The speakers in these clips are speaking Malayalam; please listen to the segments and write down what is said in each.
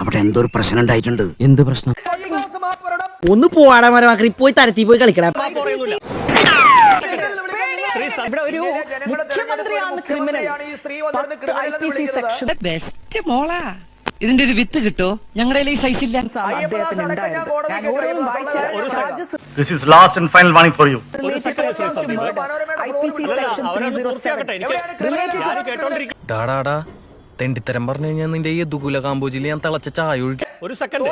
അവിടെ എന്തോ ഒരു പ്രശ്നം ഉണ്ടായിട്ടുണ്ട്? എന്ത് പ്രശ്നം? ഒന്ന് പോവാടാ മരമാക്കി പോയി തരത്തി പോയി കളിക്കടാ. ഇവിടെ ഒരു മുഖ്യമന്ത്രിയാണ് ക്രിമിനൽ. ബെസ്റ്റ് മോളാ. ഇതിന്റെ ഒരു വിത്ത് കിട്ടോ? ഞങ്ങളുടെ ഈ സൈസ് ഇല്ല. അദ്ദേഹത്തിന് ഉണ്ടായത് ഞാൻ ഓരോന്നും വായിച്ച ഒരു second. charges This is last and final warning for you. ഒരു സെക്കൻഡ് ശ്രീ സന്ദീപ് IPC അല്ലല്ല section അവരത് 307. പൂർത്തിയാക്കട്ടെ എനിക്ക് Related ഞാൻ കേട്ടോണ്ടിരിക്കും ഡാടാടാ തെണ്ടിത്തരം പറഞ്ഞു കഴിഞ്ഞാൽ നിന്റെ ഈ ദുകുല കാമ്പോജിൽ ഞാൻ തിളച്ച ചായ ഒഴിക്കും ഒരു സെക്കൻഡ്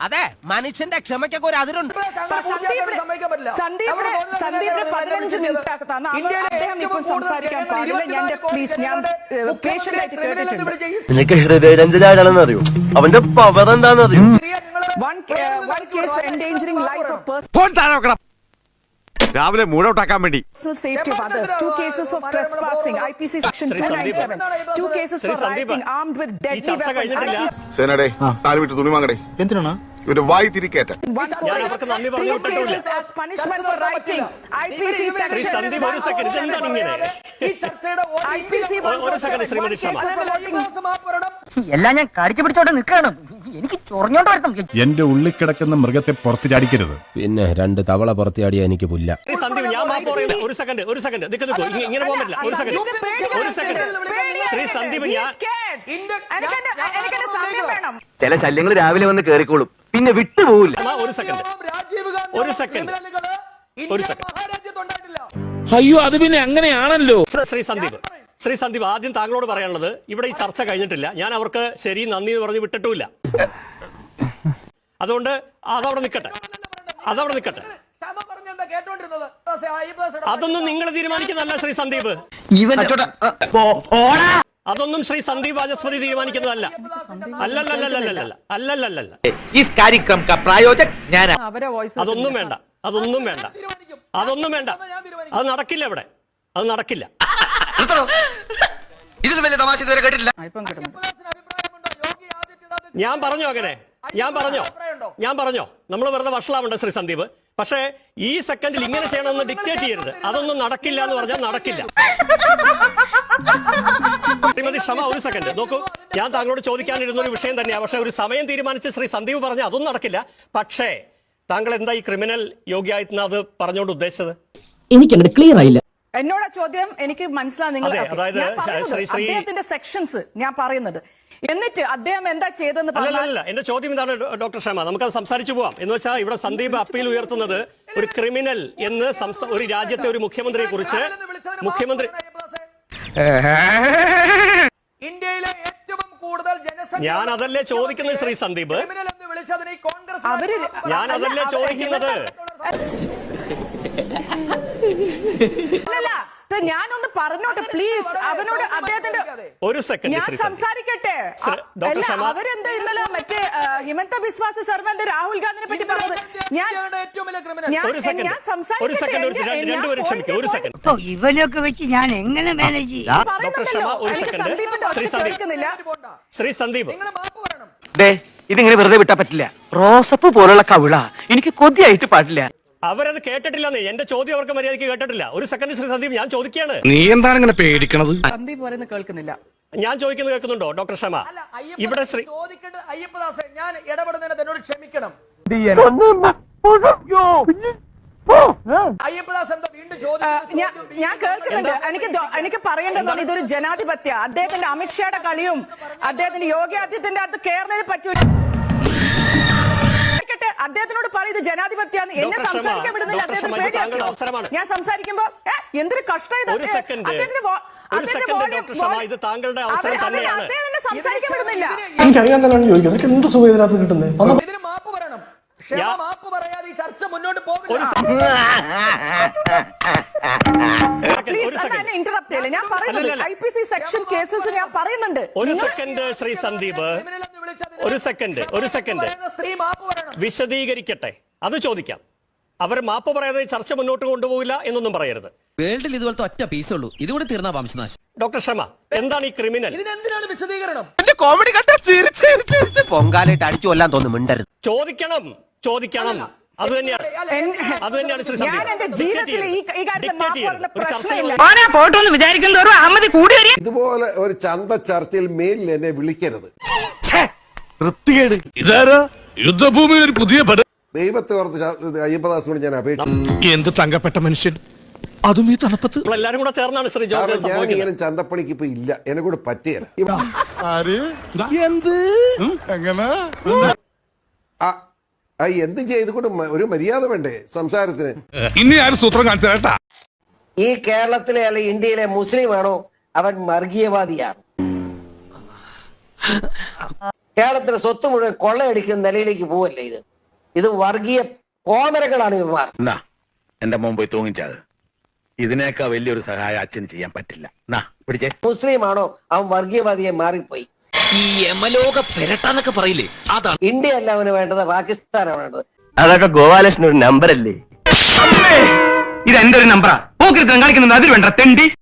അതെ മനുഷ്യന്റെ ക്ഷമയ്ക്കൊക്കെ ഒരു അതിരുണ്ട് നിനക്ക് ഹൃദയരഞ്ജനാണെന്ന് അറിയോ അവന്റെ പവർ എന്താണെന്ന് അറിയോ രാവിലെ മൂടൗട്ടാക്കാൻ വേണ്ടി. Safety fathers two cases of trespassing I section two nine seven two cases for rioting armed with deadly weapon സേനടെ താലി വിട്ട് തുണി വാങ്ങടെ. എന്തിനാണ്? ഇവരുടെ വായ് തിരിക്കേറ്റ എല്ലാം ഞാൻ കടിച്ചു പിടിച്ചോട്ട് നിൽക്കണം എനിക്ക് ചൊറിഞ്ഞോണ്ട് വരണം എന്റെ ഉള്ളിൽ കിടക്കുന്ന മൃഗത്തെ പുറത്തു ചാടിക്കരുത്. പിന്നെ രണ്ട് തവള പുറത്തിയാടിയ എനിക്ക് പുല്ല. സന്ദീപ് ഞാൻ മാപ്പ് പറയുന്നത് ഒരു സെക്കൻഡ് ഒരു സെക്കൻഡ് നിൽക്ക് നിൽക്കൂ ഇങ്ങ- ഇങ്ങനെ പോകാൻ പറ്റില്ല. ഒരു സെക്കൻഡ് ഒരു സെക്കൻഡ് ശ്രീ സന്ദീപ് ഞാൻ എനിക്കെന്റെ സമയം വേണം. ചില ശല്യങ്ങൾ രാവിലെ വന്ന് കേറിക്കോളും. പിന്നെ വിട്ടുപോകില്ല ഒരു സെക്കൻഡ് ഒരു സെക്കൻഡ് ഒരു സെക്കൻഡ് അയ്യോ അത് പിന്നെ അങ്ങനെയാണല്ലോ. ശ്രീ സന്ദീപ് ശ്രീ സന്ദീപ് ആദ്യം താങ്കളോട് പറയാനുള്ളത് ഇവിടെ ഈ ചർച്ച കഴിഞ്ഞിട്ടില്ല. ഞാൻ അവർക്ക് ശരി നന്ദി എന്ന് പറഞ്ഞ് വിട്ടിട്ടുമില്ല. അതുകൊണ്ട് അതവിടെ നിക്കട്ടെ അതവിടെ നിക്കട്ടെ അതൊന്നും നിങ്ങൾ തീരുമാനിക്കുന്നതല്ല ശ്രീ സന്ദീപ്. അതൊന്നും ശ്രീ സന്ദീപ് വാചസ്പതി തീരുമാനിക്കുന്നതല്ല. അല്ലല്ലല്ലല്ലല്ല അതൊന്നും വേണ്ട അതൊന്നും വേണ്ട. അതൊന്നും വേണ്ട. അത് നടക്കില്ല ഇവിടെ. അത് നടക്കില്ല. ഇതിൽ വലിയ തമാശ ഇതുവരെ കേട്ടിട്ടില്ല. ഞാൻ പറഞ്ഞോ അങ്ങനെ? ഞാൻ പറഞ്ഞോ? ഞാൻ പറഞ്ഞോ? നമ്മൾ വെറുതെ വഷളാവണ്ട ശ്രീ സന്ദീപ്. പക്ഷേ ഈ സെക്കൻഡിൽ ഇങ്ങനെ ചെയ്യണമെന്ന് ഡിക്റ്റേറ്റ് ചെയ്യരുത്. അതൊന്നും നടക്കില്ല എന്ന് പറഞ്ഞാൽ നടക്കില്ല. ശ്രീമതി ക്ഷമ ഒരു സെക്കൻഡ് നോക്കൂ ഞാൻ താങ്കളോട് ചോദിക്കാനിരുന്ന ഒരു വിഷയം തന്നെയാണ് പക്ഷേ ഒരു സമയം തീരുമാനിച്ച് ശ്രീ സന്ദീപ് പറഞ്ഞ അതൊന്നും നടക്കില്ല. പക്ഷേ താങ്കൾ എന്താ ഈ ക്രിമിനൽ യോഗി അത് പറഞ്ഞുകൊണ്ട് ഉദ്ദേശിച്ചത്? എനിക്ക് ക്ലിയർ ആയില്ല. എന്നോട് ചോദ്യം എനിക്ക് മനസ്സിലാകും നിങ്ങൾ അതായത് സെക്ഷൻസ് ഞാൻ പറയുന്നത്. എന്നിട്ട് അദ്ദേഹം എന്താ ചെയ്തെന്ന് പറഞ്ഞാൽ അല്ലല്ല എന്റെ ചോദ്യം ഇതാണ് ഡോക്ടർ ശർമ്മ നമുക്കത് സംസാരിച്ചു പോവാം. എന്ന് വെച്ചാൽ ഇവിടെ സന്ദീപ് അപ്പീൽ ഉയർത്തുന്നത് ഒരു ക്രിമിനൽ എന്ന് ഒരു രാജ്യത്തെ ഒരു മുഖ്യമന്ത്രിയെ കുറിച്ച് മുഖ്യമന്ത്രി ഇന്ത്യയിലെ ഏറ്റവും കൂടുതൽ ജനസംഖ്യ ഞാൻ അതല്ലേ ചോദിക്കുന്നത് ശ്രീ സന്ദീപ്? ക്രിമിനൽ എന്ന് വിളിച്ചതിന് ഈ കോൺഗ്രസ് ഞാൻ അതല്ലേ ചോദിക്കുന്നത്? ഞാനൊന്ന് പറഞ്ഞോട്ടെ പ്ലീസ് അവനോട് അദ്ദേഹത്തിന്റെ ഒരു സെക്കൻഡ് ഞാൻ സംസാരിക്കട്ടെ. ശർമ്മ. അവരെന്താ ഇന്നലെ മറ്റേ ഹിമന്ത ബിസ്വാസ് എന്താ രാഹുൽ ഗാന്ധിനെ പറ്റി പറഞ്ഞത്? ഞാൻ ഞാൻ- ഒരു സെക്കൻഡ് ഞാൻ സംസാരിക്കട്ടെ. ഇവനൊക്കെ വെച്ച് ഞാൻ എങ്ങനെ മാനേജ് ചെയ്യും? ഡോക്ടർ ശർമ്മ ഒരു സെക്കൻഡ് സന്ദീപിന്റെ ശ്രീ സന്ദീപ്. ഇതിങ്ങനെ വെറുതെ വിട്ടാ പറ്റില്ല. റോസപ്പ് പോലുള്ള കവിള എനിക്ക് കൊതിയായിട്ട് പാടില്ല. അവരത് കേട്ടിട്ടില്ലെന്നേ. എന്റെ ചോദ്യം അവർക്ക് മര്യാദയ്ക്ക് കേട്ടിട്ടില്ല. ഒരു സെക്കൻഡ് ശ്രീ സന്ദീപ് ഞാൻ ചോദിക്കുകയാണ്. നീ എന്താണ് ഇങ്ങനെ പേടിക്കണത്? സന്ദീപ് പറയുന്നത് കേൾക്കുന്നില്ല. ഞാൻ ചോദിക്കുന്നത് കേൾക്കുന്നുണ്ടോ ഡോക്ടർ ഷമ? അല്ല ഇവിടെ ശ്രീ ചോദിക്കേണ്ടത് അയ്യപ്പദാസെ ഞാൻ ഇടപെടുന്നതിന് എന്നോട് ക്ഷമിക്കണം. ഞാൻ കേൾക്കുന്നുണ്ട്. എനിക്ക് എനിക്ക് പറയേണ്ടതാണ് ഇതൊരു ജനാധിപത്യ അദ്ദേഹത്തിന്റെ അമിത്ഷായുടെ കളിയും അദ്ദേഹത്തിന്റെ യോഗി ആദിത്യത്തിന്റെ അടുത്ത് കേരളയിൽ പറ്റൂല കേട്ടെ, അദ്ദേഹത്തിനോട് പറയുന്നത് ജനാധിപത്യം ജനാധിപത്യാണ് എന്നെ സംസാരിക്കാൻ വിടുന്നില്ല. അദ്ദേഹത്തിന്. ഞാൻ സംസാരിക്കുമ്പോ എന്തൊരു കഷ്ടം ഇത്. സംസാരിക്കാൻ വിടുന്നില്ല. എനിക്കറിയാൻ എന്ത് സുഖം ഇതിനകത്ത് കിട്ടുന്നത് ഇതിന് മാപ്പ് പറയണം. ക്ഷമ ഞാൻ- മാപ്പ് പറയാതെ ഈ ചർച്ച മുന്നോട്ട് പോകില്ല ഇന്ററപ്റ്റ് ചെയ്യില്ല? ഞാൻ പറയുന്നത്. I P C section cases ഞാൻ പറയുന്നുണ്ട്. ഒരു സെക്കൻഡ് ശ്രീ സന്ദീപ്. ഒരു സെക്കൻഡ് ഒരു സെക്കൻഡ്. വിശദീകരിക്കട്ടെ. അത് ചോദിക്കാം. അവർ മാപ്പ് പറയാതെ ചർച്ച മുന്നോട്ട് കൊണ്ടുപോകില്ല എന്നൊന്നും പറയരുത്. വേൾഡിൽ ഇതുപോലത്തെ ഒറ്റ പീസേ ഉള്ളൂ. ഇതുകൂടി തീർന്നാ വംശനാശം. ഡോക്ടർ ശർമ്മ എന്താണ് ഈ ക്രിമിനൽ? ഇതിനെന്തിനാണ് വിശദീകരണം? കോമഡി കണ്ട ചിരിച്ച് ചിരിച്ച് ചിരിച്ച് പൊങ്കാലായിട്ട് അടിച്ചു കൊല്ലാൻ തോന്നുന്നു മിണ്ടരുത്. ചോദിക്കണം ചോദിക്കണം. അത് തന്നെയാണ്. അത് തന്നെയാണ് പോട്ടെന്ന് വിചാരിക്കും തോറും അഹമ്മദ് കൂടി ഇതുപോലെ ഒരു ചന്ത ചർച്ചയിൽ മേലിൽ എന്നെ വിളിക്കരുത്. ഇതാരാ? യുദ്ധഭൂമിയിൽ ഒരു പുതിയ പട ദൈവത്തെ ഓർത്ത് അയ്യപ്പദാസിനോട് ഞാൻ അപേക്ഷിച്ചു എന്ത് തങ്കപ്പെട്ട മനുഷ്യൻ? അതും ഈ തണുപ്പത്ത്. എല്ലാവരും കൂടെ ചേർന്നാണ് ശ്രീ കാരണം ഞാൻ ഇങ്ങനെ ചന്തപ്പണിക്ക് ഇപ്പൊ ഇല്ല. എന്നെ കൂടെ പറ്റിയല്ല. എന്ത്? എങ്ങനെ? എന്ത് ചെയ്ത് കൂടെ ഒരു മര്യാദ വേണ്ടേ സംസാരത്തിന്? ഇനി ആരും സൂത്രം കാണിച്ചു കേട്ടാ? ഈ കേരളത്തിലെ അല്ലെ ഇന്ത്യയിലെ മുസ്ലിം ആണോ അവൻ വർഗീയവാദിയാണ്? കേരളത്തിലെ സ്വത്ത് മുഴുവൻ കൊള്ളയടിക്കുന്ന നിലയിലേക്ക് പോവല്ലേ ഇത്? ഇത് വർഗീയ കോമരകളാണ് ഇവന്മാർ. എന്റെ മുമ്പ് തൂങ്ങിച്ചത് ഇതിനേക്കാ വലിയൊരു സഹായം അച്ഛൻ ചെയ്യാൻ പറ്റില്ല. പിടിച്ചേ. മുസ്ലിം ആണോ അവൻ വർഗീയവാദിയെ മാറിപ്പോയി. ഈ യമലോക പെരട്ടെന്നൊക്കെ പറയില്ലേ? അതാണ് ഇന്ത്യ അല്ല അവന് വേണ്ടത് പാകിസ്ഥാനാണ് വേണ്ടത്. അതൊക്കെ ഗോപാലകൃഷ്ണൻ ഒരു നമ്പർ അല്ലേ ഇത് എന്റെ ഒരു നമ്പറാ? പോക്കിരുത്തം കാണിക്കുന്നത് അതിൽ വേണ്ട തെണ്ടി.